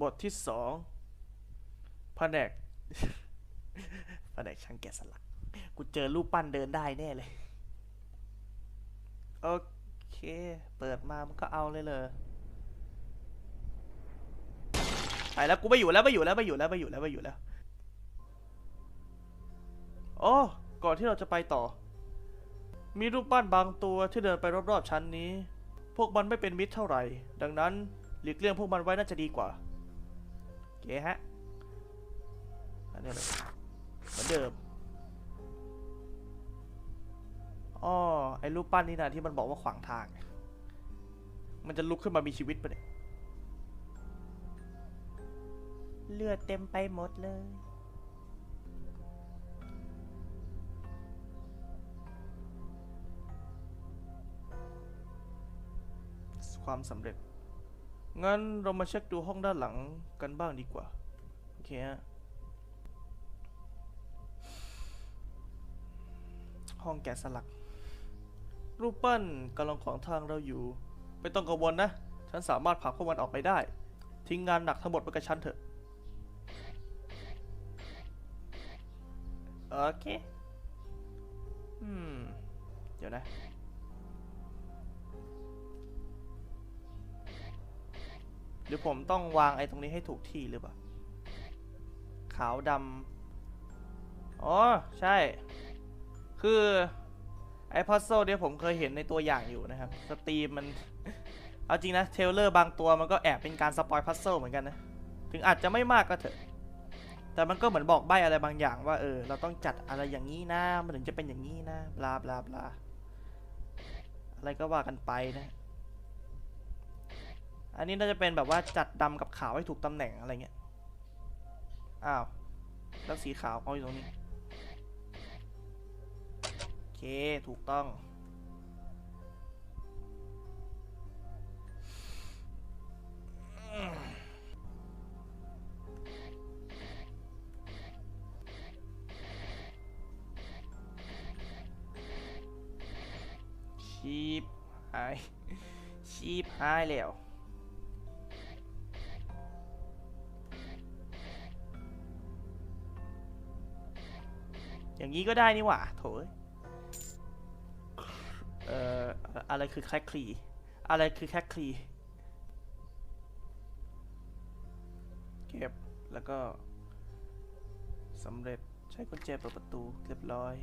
บทที่สองแผนกแผนกช่างแกะสลัก กูเจอรูปปั้นเดินได้แน่เลย โอเค เปิดมามันก็เอาเลยเลยไปแล้วกูไม่อยู่แล้วไม่อยู่แล้วไม่อยู่แล้วไม่อยู่แล้วไม่อยู่แล้ว โอ้ ก่อนที่เราจะไปต่อ มีรูปปั้นบางตัวที่เดินไปรอบๆชั้นนี้ พวกมันไม่เป็นมิตรเท่าไหร่ ดังนั้นหลีกเลี่ยงพวกมันไว้น่าจะดีกว่า เคฮะอันนี้เลยเหมือนเดิมอ๋อไอ้รูปปั้นนี่นะที่มันบอกว่าขวางทาง มันจะลุกขึ้นมามีชีวิตปะเนี่ยเลือดเต็มไปหมดเลย ความสำเร็จ งั้นเรามาเช็คดูห้องด้านหลังกันบ้างดีกว่า โอเคฮะ ห้องแกะสลัก รูปปั้นกำลังขวางทางเราอยู่ ไม่ต้องกังวลนะ ฉันสามารถผลักพวกมันออกไปได้ ทิ้งงานหนักทั้งหมดไว้กับฉันเถอะ โอเค อืม เดี๋ยวนะ หรือผมต้องวางไอ้ตรงนี้ให้ถูกที่หรือเปล่า ขาวดำอ๋อ ใช่ คือไอ้พัซโซเนี่ยผมเคยเห็นในตัวอย่างอยู่นะครับ สตรีมมัน เอาจริงนะเทเลอร์บางตัวมันก็แอบเป็นการสปอยพัซโซเหมือนกันนะ ถึงอาจจะไม่มากก็เถอะ แต่มันก็เหมือนบอกใบอะไรบางอย่างว่าเออเราต้องจัดอะไรอย่างนี้นะ มันถึงจะเป็นอย่างนี้นะ บลาบลาบลาอะไรก็ว่ากันไปนะ อันนี้น่าจะเป็นแบบว่าจัดดำกับขาวให้ถูกตำแหน่งอะไรเงี้ย อ้าว แล้วสีขาวเอาอยู่ตรงนี้ โอเค ถูกต้อง ชีพหาย ชีพหายแล้ว อย่างนี้ก็ได้นี่หว่าโถเอ่ออะไรคือแคคคลีอะไรคือแคคคลีเก็บแล้วก็สำเร็จใช้กุญแจเปิดประตูเรียบร้อย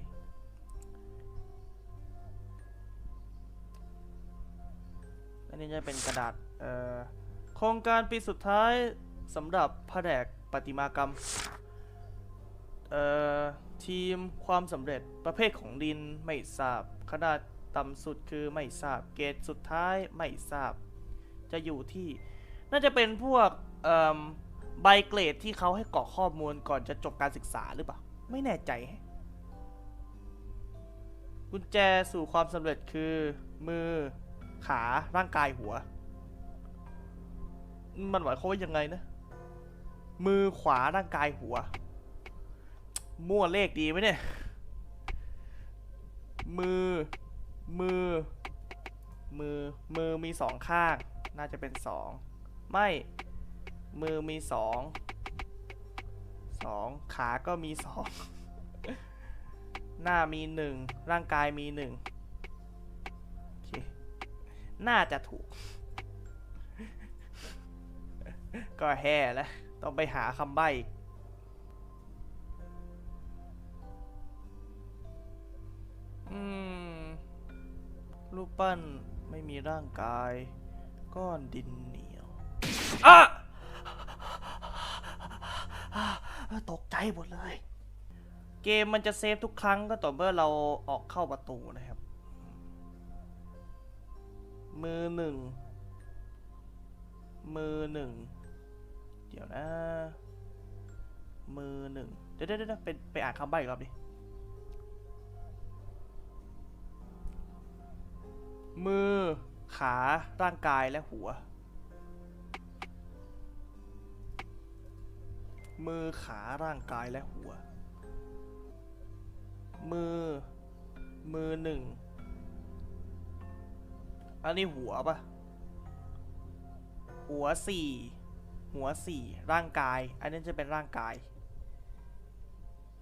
อันนี้จะเป็นกระดาษโครงการปีสุดท้ายสำหรับแผนกประติมากรรม เอ่อ ทีม ความสำเร็จประเภทของดินไม่ทราบ ขนาดต่ำสุดคือไม่ทราบ เกรดสุดท้ายไม่ทราบ จะอยู่ที่ น่าจะเป็นพวกใบเกรดที่เขาให้กรอกข้อมูลก่อนจะจบการศึกษาหรือเปล่า ไม่แน่ใจ กุญแจสู่ความสำเร็จคือ มือ ขาร่างกายหัว มันหมายความว่ายังไงนะ มือขวาร่างกายหัว มั่วเลขดีไหมเนี่ย มือ มือ มือ มือมีสองข้าง น่าจะเป็นสอง ไม่ มือมีสองสอง ขาก็มีสอง หน้ามีหนึ่ง ร่างกายมีหนึ่งโอเค น่าจะถูก ก็แห่แล้ว ต้องไปหาคำใบ้อีก รูปปั้นไม่มีร่างกาย ก้อนดินเหนียวอะตกใจหมดเลย เกมมันจะเซฟทุกครั้งก็ต่อเมื่อเราออกเข้าประตูนะครับ มือหนึ่ง มือหนึ่ง เดี๋ยวนะ มือหนึ่ง เดี๋ยวเดี๋ยวเดี๋ยวไปไปอ่านคำใบ้อีกรอบดิ มือ ขา ร่างกาย และหัว มือ ขา ร่างกาย และหัว มือ มือหนึ่ง อันนี้หัวปะหัวสี่ หัวสี่ร่างกาย อันนี้จะเป็นร่างกาย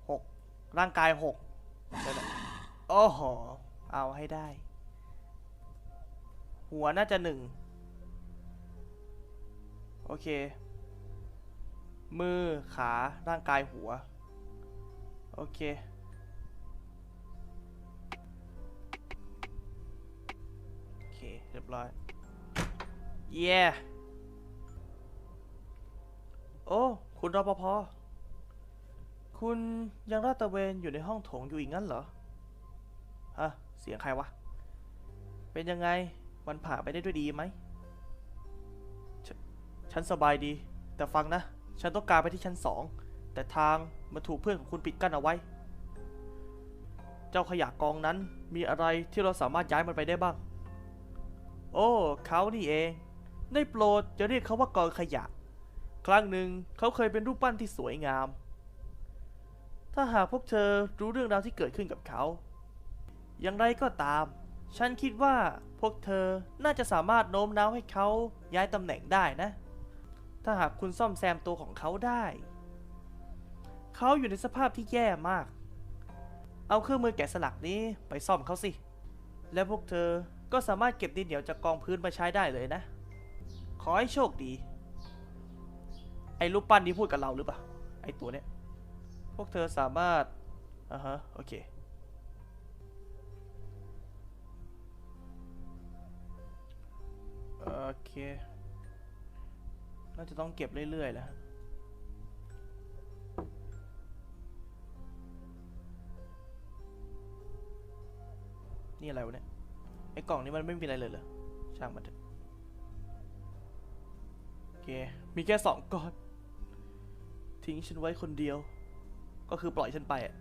หกร่างกายหกเดี๋ยวนะโอ้โห เอาให้ได้ หัวน่าจะหนึ่งโอเค มือขาร่างกายหัว โอเค โอเค เรียบร้อย เย้โอ้ คุณรปภคุณยังลาดตระเวนอยู่ในห้องโถงอยู่อีกงั้นเหรอ ฮะ เสียงใครวะ เป็นยังไง วันผ่านไปได้ด้วยดีไหมฉฉันสบายดี แต่ฟังนะ ฉันต้องการไปที่ชั้นสอง แต่ทางมันถูกเพื่อนของคุณปิดกั้นเอาไว้ เจ้าขยะกองนั้นมีอะไรที่เราสามารถย้ายมันไปได้บ้าง โอ้ เขานี่เอง ได้โปรดจะเรียกเขาว่ากองขยะ ครั้งหนึ่งเขาเคยเป็นรูปปั้นที่สวยงาม ถ้าหากพวกเธอรู้เรื่องราวที่เกิดขึ้นกับเขา อย่างไรก็ตาม ฉันคิดว่าพวกเธอน่าจะสามารถโน้มน้าวให้เขาย้ายตำแหน่งได้นะ ถ้าหากคุณซ่อมแซมตัวของเขาได้ เขาอยู่ในสภาพที่แย่มาก เอาเครื่องมือแกะสลักนี้ไปซ่อมเขาสิ และพวกเธอก็สามารถเก็บดินเหนียวจากกองพื้นมาใช้ได้เลยนะ ขอให้โชคดี ไอ้รูปปั้นนี้พูดกับเราหรือเปล่า ไอ้ตัวเนี้ย พวกเธอสามารถอ่าฮะ โอเค โอเค น่าจะต้องเก็บเรื่อยๆแล้วนี่อะไรวะเนี่ย ไอ้กล่องนี้มันไม่มีอะไรเลยเหรอ ช่างมันเถอะโอเค มีแค่สองก้อน ทิ้งฉันไว้คนเดียว ก็คือปล่อยฉันไปอะ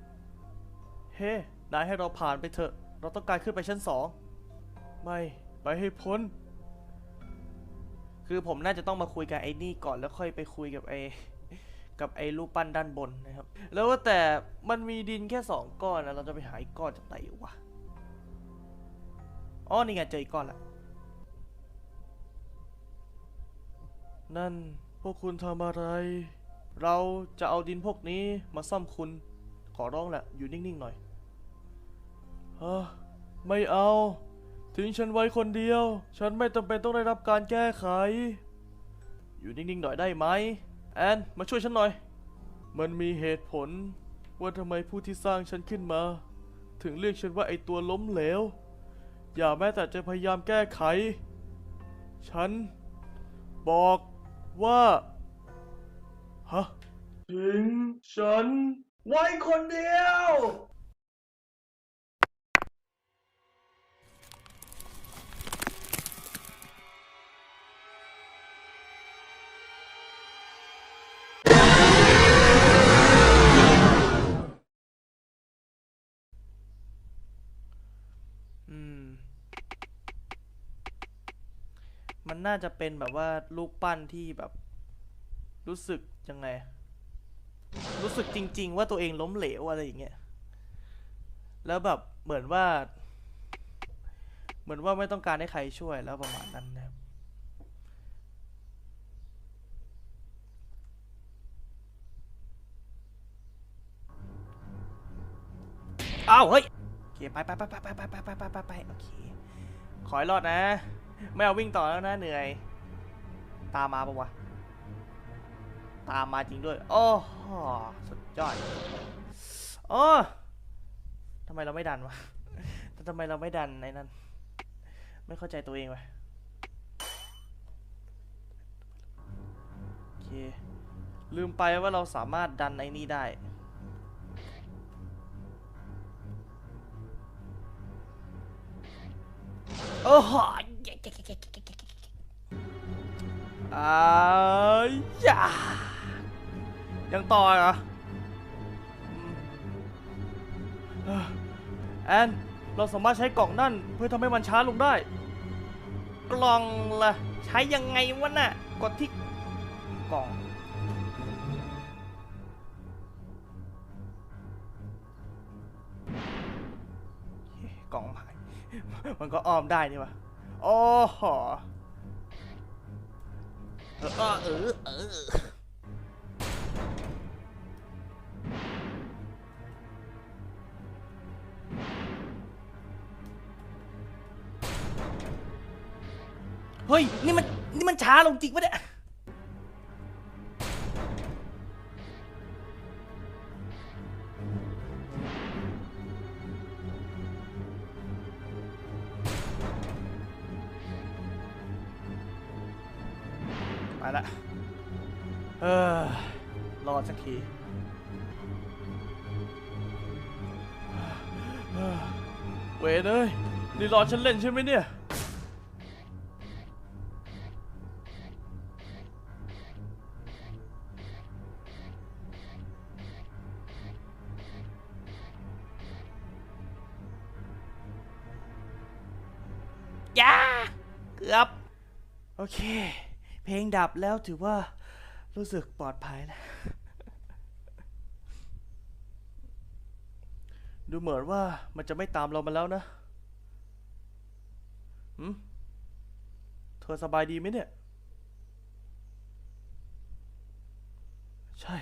เฮ้ นายให้เราผ่านไปเถอะ เราต้องการขึ้นไปชั้นสอง ไม่ ไปให้พ้น คือผมน่าจะต้องมาคุยกับไอ้นี่ก่อนแล้วค่อยไปคุยกับไอ้กับไอ้รูปปั้นด้านบนนะครับ แล้วว่าแต่มันมีดินแค่สองก้อนนะเราจะไปหาอีกก้อนจากไหนวะอ๋อนี่ไงเจออีกก้อนละนั่นพวกคุณทำอะไร เราจะเอาดินพวกนี้มาซ่อมคุณ ขอร้องแหละอยู่นิ่งๆหน่อยเฮะไม่เอา ทิ้งฉันไว้คนเดียว ฉันไม่จำเป็นต้องได้รับการแก้ไข อยู่นิ่งๆหน่อยได้ไหม แอน มาช่วยฉันหน่อย มันมีเหตุผล ว่าทำไมผู้ที่สร้างฉันขึ้นมา ถึงเรียกฉันว่าไอตัวล้มเหลว อย่าแม้แต่จะพยายามแก้ไข ฉัน บอกว่า ฮะ ทิ้งฉันไว้คนเดียว มันน่าจะเป็นแบบว่ารูปปั้นที่แบบ รู้สึกยังไง รู้สึกจริง ๆ ว่าตัวเองล้มเหลวอะไรอย่างเงี้ยแล้วแบบเหมือนว่า เหมือนว่าไม่ต้องการให้ใครช่วยแล้วประมาณนั้นนะครับอ้าวเฮ้ยโอเคไปไปไปไปไปไปไปไปไปไปไปโอเคขอให้รอดนะ ไม่เอาวิ่งต่อแล้วนะเหนื่อย ตามมาปะวะ ตามมาจริงด้วย โอ้โหสุดยอดโอ้ทำไมเราไม่ดันวะแต่ทำไมเราไม่ดันในนั้น ไม่เข้าใจตัวเองวะโอเค ลืมไปว่าเราสามารถดันไอ้นี่ได้โอ้โห อ่ายายังต่อเหรออืมเอ่อแอน เราสามารถใช้กล่องนั่นเพื่อทำให้มันช้าลงได้ กล่องล่ะ ใช้ยังไงวะน่ะ กดที่กล่อง กล่องหายมันก็อ้อมได้นี่วะ โอ้โหเออเออเออเฮ้ย นี่มัน นี่มันช้าลงจริงปะเนี่ย เวยเอ้ยนี่รอฉันเล่นใช่ไหมเนี่ยยาเกือบ โอเค เพลงดับแล้วถือว่ารู้สึกปลอดภัยแล้ว ดูเหมือนว่ามันจะไม่ตามเรามาแล้วนะหืมเธอสบายดีไหมเนี่ย ใช่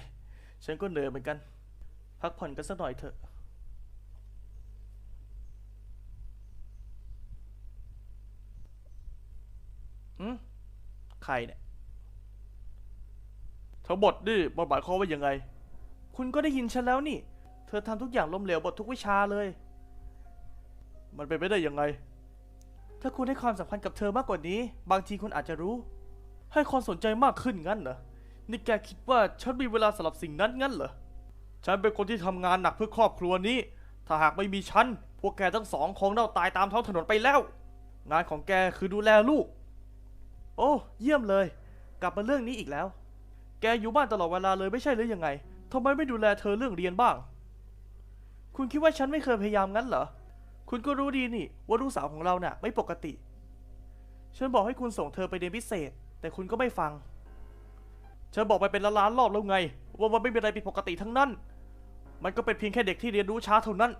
ฉันก็เหนื่อยเหมือนกัน พักผ่อนกันสักหน่อยเถอะอืมใครเนี่ยทั้งหมดนี่มันหมายความว่ายังไง คุณก็ได้ยินฉันแล้วนี่ เธอทำทุกอย่างล้มเหลวหมดทุกวิชาเลย มันเป็นไปได้ยังไง ถ้าคุณให้ความสำคัญกับเธอมากกว่านี้ บางทีคุณอาจจะรู้ ให้ความสนใจมากขึ้นงั้นเหรอ นี่แกคิดว่าฉันมีเวลาสำหรับสิ่งนั้นงั้นเหรอ ฉันเป็นคนที่ทำงานหนักเพื่อครอบครัวนี้ ถ้าหากไม่มีฉัน พวกแกทั้งสองคงเน่าตายตามท้องถนนไปแล้ว งานของแกคือดูแลลูก โอ้ เยี่ยมเลย กลับมาเรื่องนี้อีกแล้ว แกอยู่บ้านตลอดเวลาเลยไม่ใช่หรือยังไงทำไมไม่ดูแลเธอเรื่องเรียนบ้าง คุณคิดว่าฉันไม่เคยพยายามงั้นเหรอ คุณก็รู้ดีนี่ว่าลูกสาวของเราน่ะ ไม่ปกติ ฉันบอกให้คุณส่งเธอไปเรียนพิเศษ แต่คุณก็ไม่ฟัง ฉันบอกไปเป็นล้านๆรอบแล้วไง ว่ามันไม่มีอะไรผิดปกติทั้งนั้น มันก็เป็นเพียงแค่เด็กที่เรียนรู้ช้าเท่านั้น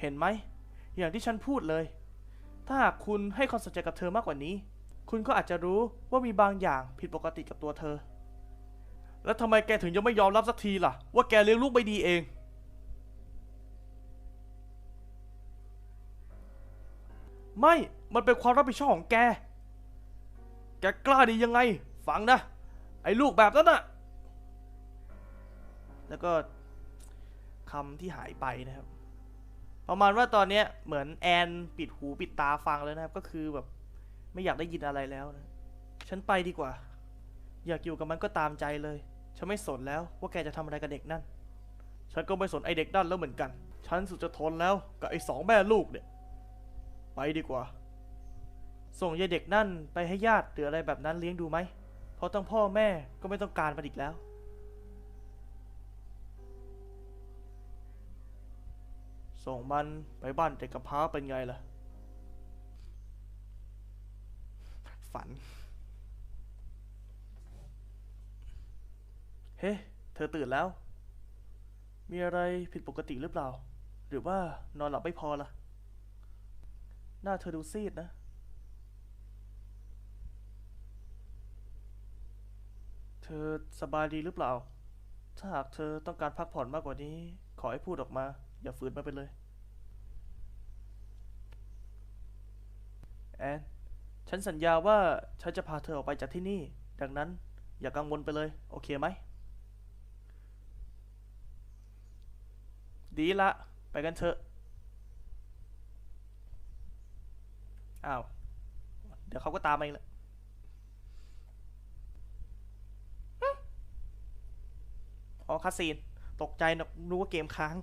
เห็นไหม อย่างที่ฉันพูดเลย ถ้าหากคุณให้ความสนใจกับเธอมากกว่านี้ คุณก็อาจจะรู้ว่ามีบางอย่างผิดปกติกับตัวเธอ แล้วทำไมแกถึงยังไม่ยอมรับสักทีล่ะ ว่าแกเลี้ยงลูกไม่ดีเอง ไม่ มันเป็นความรับผิดชอบของแก แกกล้าดียังไง ฟังนะ ไอ้ลูกแบบนั้นน่ะ แล้วก็คำที่หายไปนะครับ ประมาณว่าตอนนี้เหมือนแอนปิดหูปิดตาฟังแล้วนะครับ ก็คือแบบไม่อยากได้ยินอะไรแล้วนะ ฉันไปดีกว่า อยากอยู่กับมันก็ตามใจเลย ฉันไม่สนแล้วว่าแกจะทำอะไรกับเด็กนั่น ฉันก็ไม่สนไอเด็กนั่นแล้วเหมือนกัน ฉันสุดจะทนแล้วกับไอสองแม่ลูกเนี่ย ไปดีกว่า ส่งยายเด็กนั่นไปให้ญาติหรืออะไรแบบนั้นเลี้ยงดูไหม เพราะทั้งพ่อแม่ก็ไม่ต้องการมันอีกแล้ว ส่งมันไปบ้านเด็กกำพร้าเป็นไงล่ะ ฝัน เฮ้ เธอตื่นแล้ว มีอะไรผิดปกติหรือเปล่า หรือว่านอนหลับไม่พอล่ะ หน้าเธอดูซีดนะ เธอสบายดีหรือเปล่า ถ้าหากเธอต้องการพักผ่อนมากกว่านี้ ขอให้พูดออกมา อย่าฝืนมาไปเลย แอน ฉันสัญญาว่าฉันจะพาเธอออกไปจากที่นี่ ดังนั้นอย่ากังวลไปเลย โอเคไหม ดีละ ไปกันเถอะ อ้าว เดี๋ยวเขาก็ตามมาเองและหึอ๋อคาซีน ตกใจนะนึกว่าเกมค้าง